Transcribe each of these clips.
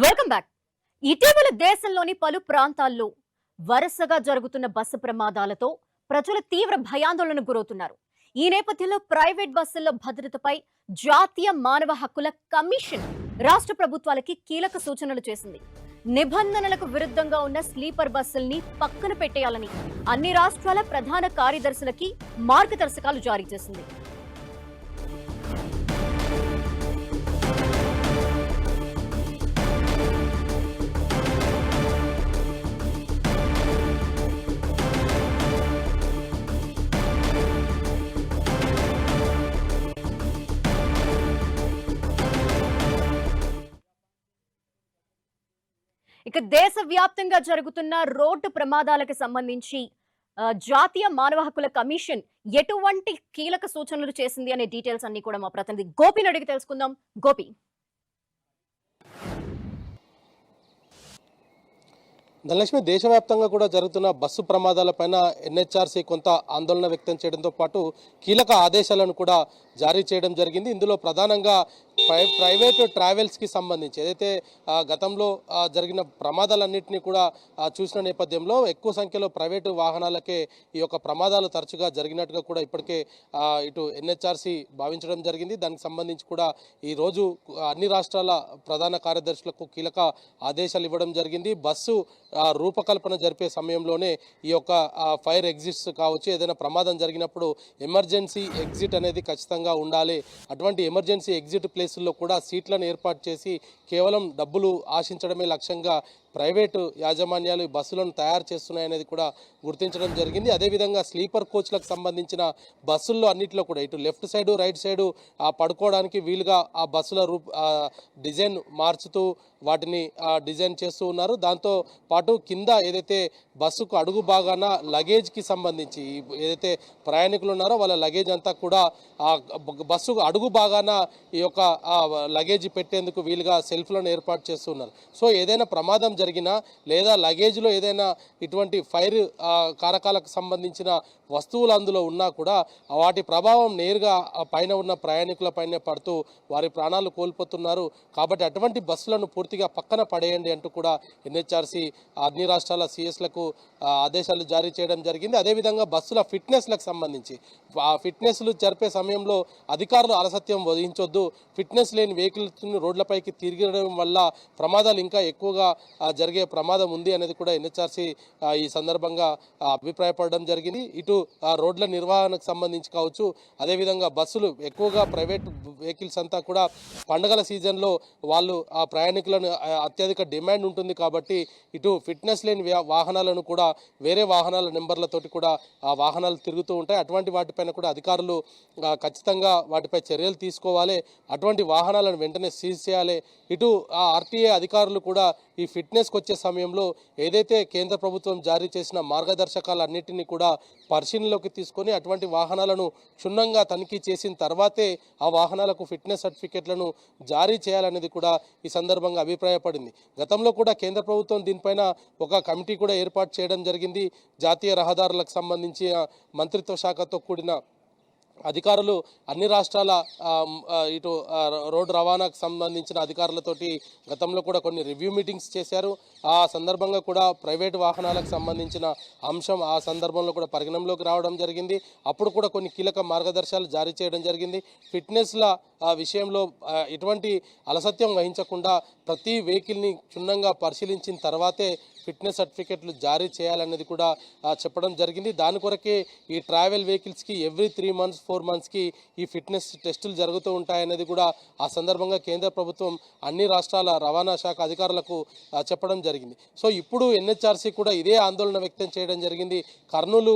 Welcome back ఇటీవల దేశంలోని పలు ప్రాంతాల్లో వరుసగా జరుగుతున్న బస్సు ప్రమాదాలతో ప్రజలు తీవ్ర భయాందోళనకు గురవుతున్నారు. ఈ నేపథ్యంలో ప్రైవేట్ బస్సుల్లో భద్రతపై జాతీయ మానవ హక్కుల కమిషన్ రాష్ట్ర ప్రభుత్వాలకి కీలక సూచనలు చేసింది. నిబంధనలకు విరుద్ధంగా ఉన్న స్లీపర్ బస్సుల్ని పక్కన పెట్టేయాలని అన్ని రాష్ట్రాల ప్రధాన కార్యదర్శులకి మార్గదర్శకాలు జారీ చేసింది. ఇక దేశవ్యాప్తంగా జరుగుతున్న రోడ్డు ప్రమాదాలకు సంబంధించి జాతీయ మానవ హక్కుల కమిషన్ ఎటువంటి కీలక సూచనలు చేసింది అనే డీటెయిల్స్ అన్ని కూడా మా ప్రతినిధి గోపిని అడిగి తెలుసుకుందాం. గోపి. ధనలక్ష్మి దేశవ్యాప్తంగా కూడా జరుగుతున్న బస్సు ప్రమాదాలపైన ఎన్హెచ్ఆర్సీ కొంత ఆందోళన వ్యక్తం చేయడంతో పాటు కీలక ఆదేశాలను కూడా జారీ చేయడం జరిగింది. ఇందులో ప్రధానంగా ప్రైవేటు ట్రావెల్స్కి సంబంధించి ఏదైతే గతంలో జరిగిన ప్రమాదాలన్నింటినీ కూడా చూసిన నేపథ్యంలో ఎక్కువ సంఖ్యలో ప్రైవేటు వాహనాలకే ఈ యొక్క ప్రమాదాలు తరచుగా జరిగినట్టుగా కూడా ఇప్పటికే ఇటు ఎన్హెచ్ఆర్సీ భావించడం జరిగింది. దానికి సంబంధించి కూడా ఈరోజు అన్ని రాష్ట్రాల ప్రధాన కార్యదర్శులకు కీలక ఆదేశాలు ఇవ్వడం జరిగింది. బస్సు రూపకల్పన జరిపే సమయంలోనే ఈ యొక్క ఫైర్ ఎగ్జిట్స్ కావచ్చు ఏదైనా ప్రమాదం జరిగినప్పుడు ఎమర్జెన్సీ ఎగ్జిట్ అనేది ఖచ్చితంగా ఉండాలి. అటువంటి ఎమర్జెన్సీ ఎగ్జిట్ ప్లేస్ ప్లేసుల్లో కూడా సీట్లను ఏర్పాటు చేసి కేవలం డబ్బులు ఆశించడమే లక్ష్యంగా ప్రైవేటు యాజమాన్యాలు ఈ బస్సులను తయారు చేస్తున్నాయనేది కూడా గుర్తించడం జరిగింది. అదేవిధంగా స్లీపర్ కోచ్లకు సంబంధించిన బస్సుల్లో అన్నింటిలో కూడా ఇటు లెఫ్ట్ సైడు రైట్ సైడు ఆ పడుకోవడానికి వీలుగా ఆ బస్సుల రూప్ డిజైన్ మార్చుతూ వాటిని డిజైన్ చేస్తూ ఉన్నారు. దాంతో పాటు కింద ఏదైతే బస్సుకు అడుగు భాగాన లగేజ్కి సంబంధించి ఏదైతే ప్రయాణికులు ఉన్నారో వాళ్ళ లగేజ్ అంతా కూడా ఆ బస్సుకు అడుగు భాగాన ఈ యొక్క లగేజ్ పెట్టేందుకు వీలుగా సెల్ఫ్లను ఏర్పాటు చేస్తున్నారు సో ఏదైనా ప్రమాదం జరిగినా లేదా లగేజ్లో ఏదైనా ఇటువంటి ఫైర్ కారకాలకు సంబంధించిన వస్తువులు అందులో ఉన్నా కూడా వాటి ప్రభావం నేరుగా పైన ఉన్న ప్రయాణికులపైనే పడుతూ వారి ప్రాణాలు కోల్పోతున్నారు. కాబట్టి అటువంటి బస్సులను పూర్తిగా పక్కన పడేయండి అంటూ కూడా ఎన్హెచ్ఆర్సీ అన్ని రాష్ట్రాల సిఎస్లకు ఆదేశాలు జారీ చేయడం జరిగింది. అదేవిధంగా బస్సుల ఫిట్నెస్లకు సంబంధించి ఆ ఫిట్నెస్లు జరిపే సమయంలో అధికారులు అలసత్యం వహించొద్దు. ఫిట్నెస్ లేని వెహికల్స్ని రోడ్లపైకి తిరగడం వల్ల ప్రమాదాలు ఇంకా ఎక్కువగా జరిగే ప్రమాదం ఉంది అనేది కూడా ఎన్హెచ్ఆర్సీ ఈ సందర్భంగా అభిప్రాయపడడం జరిగింది. ఇటు ఆ, రోడ్ల నిర్వహణకు సంబంధించి కావచ్చు అదేవిధంగా బస్సులు ఎక్కువగా ప్రైవేట్ వెహికల్స్ అంతా కూడా పండుగల సీజన్లో వాళ్ళు ఆ ప్రయాణికులను అత్యధిక డిమాండ్ ఉంటుంది కాబట్టి ఇటు ఫిట్నెస్ లేని వాహనాలను కూడా వేరే వాహనాల నెంబర్లతోటి కూడా ఆ వాహనాలు తిరుగుతూ ఉంటాయి. అటువంటి వాటిపైన కూడా అధికారులు ఖచ్చితంగా వాటిపై చర్యలు తీసుకోవాలి. అటువంటి వాహనాలను వెంటనే సీజ్ చేయాలి. ఇటు ఆ ఆర్టీఏ అధికారులు కూడా ఈ ఫిట్నెస్కి వచ్చే సమయంలో ఏదైతే కేంద్ర ప్రభుత్వం జారీ చేసిన మార్గదర్శకాలన్నింటినీ కూడా పరిశీలనలోకి తీసుకొని అటువంటి వాహనాలను క్షుణ్ణంగా తనిఖీ చేసిన తర్వాతే ఆ వాహనాలకు ఫిట్నెస్ సర్టిఫికెట్లను జారీ చేయాలనేది కూడా ఈ సందర్భంగా అభిప్రాయపడింది. గతంలో కూడా కేంద్ర ప్రభుత్వం దీనిపైన ఒక కమిటీ కూడా ఏర్పాటు చేయడం జరిగింది. జాతీయ రహదారులకు సంబంధించి మంత్రిత్వ శాఖతో కూడిన అధికారులు అన్ని రాష్ట్రాల ఇటు రోడ్డు రవాణాకు సంబంధించిన అధికారులతోటి గతంలో కూడా కొన్ని రివ్యూ మీటింగ్స్ చేశారు. ఆ సందర్భంగా కూడా ప్రైవేట్ వాహనాలకు సంబంధించిన అంశం ఆ సందర్భంలో కూడా పరిగణంలోకి రావడం జరిగింది. అప్పుడు కూడా కొన్ని కీలక మార్గదర్శకాలు జారీ చేయడం జరిగింది. ఫిట్నెస్ల ఆ, విషయంలో ఎటువంటి అలసత్యం వహించకుండా ప్రతి వెహికల్ని క్షుణ్ణంగా పరిశీలించిన తర్వాతే ఫిట్నెస్ సర్టిఫికెట్లు జారీ చేయాలనేది కూడా చెప్పడం జరిగింది. దాని కొరకే ఈ ట్రావెల్ వెహికల్స్కి ఎవ్రీ త్రీ మంత్స్ ఫోర్ మంత్స్కి ఈ ఫిట్నెస్ టెస్టులు జరుగుతూ ఉంటాయనేది కూడా ఆ సందర్భంగా కేంద్ర ప్రభుత్వం అన్ని రాష్ట్రాల రవాణా శాఖ అధికారులకు చెప్పడం జరిగింది. సో ఇప్పుడు ఎన్హెచ్ఆర్సీ కూడా ఇదే ఆందోళన వ్యక్తం చేయడం జరిగింది. కర్నూలు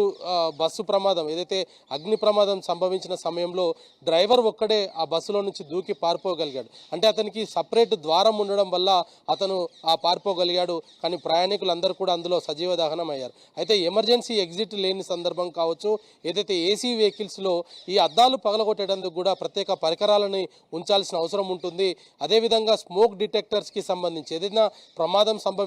బస్సు ప్రమాదం ఏదైతే అగ్ని ప్రమాదం సంభవించిన సమయంలో డ్రైవర్ ఒక్కడే ఆ బస్సులో నుంచి దూకి పారిపోగలిగాడు. అంటే అతనికి సపరేట్ ద్వారం ఉండడం వల్ల అతను ఆ పారిపోగలిగాడు. కానీ ప్రయాణికులందరూ కూడా అందులో సజీవ దహనం అయ్యారు. అయితే ఎమర్జెన్సీ ఎగ్జిట్ లేని సందర్భం కావచ్చు ఏదైతే ఏసీ వెహికల్స్లో ఈ అద్దాలు పగలగొట్టేందుకు కూడా ప్రత్యేక పరికరాలని ఉంచాల్సిన అవసరం ఉంటుంది. అదేవిధంగా స్మోక్ డిటెక్టర్స్కి సంబంధించి ఏదైనా ప్రమాదం సంభవించి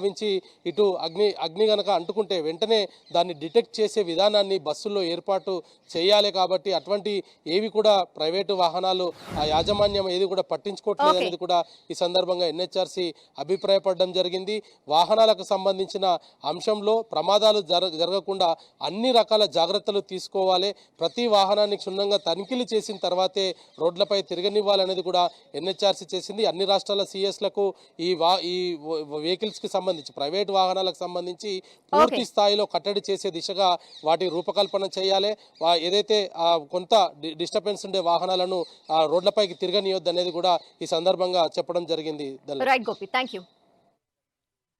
ఇటు అగ్ని అగ్ని గనక అంటుకుంటే వెంటనే దాన్ని డిటెక్ట్ చేసే విధానాన్ని బస్సుల్లో ఏర్పాటు చేయాలి కాబట్టి అటువంటి ఏవి కూడా ప్రైవేటు వాహనాలు ఆ యాజమాన్యం ఏది కూడా పట్టించుకోవట్లేదు. అనేది కూడా ఈ సందర్భంగా ఎన్హెచ్ఆర్సి అభిప్రాయపడడం జరిగింది. వాహనాలకు సంబంధించిన అంశంలో ప్రమాదాలు జర జరగకుండా అన్ని రకాల జాగ్రత్తలు తీసుకోవాలి. ప్రతి వాహనాన్ని క్షుణ్ణంగా తనిఖీలు చేసిన తర్వాతే రోడ్లపై తిరగనివ్వాలనేది కూడా ఎన్హెచ్ఆర్సి చేసింది. అన్ని రాష్ట్రాల సిఎస్లకు ఈ వా ఈ వెహికల్స్కి సంబంధించి ప్రైవేట్ వాహనాలకు సంబంధించి పూర్తి స్థాయిలో కట్టడి చేసే దిశగా వాటి రూపకల్పన చేయాలి. ఏదైతే కొంత డిస్టర్బెన్స్ ఉండే వాహనాలను రోడ్లపైకి తిరగనియొద్దు అనేది కూడా ఈ సందర్భంగా చెప్పడం జరిగింది. Right Gopi thank you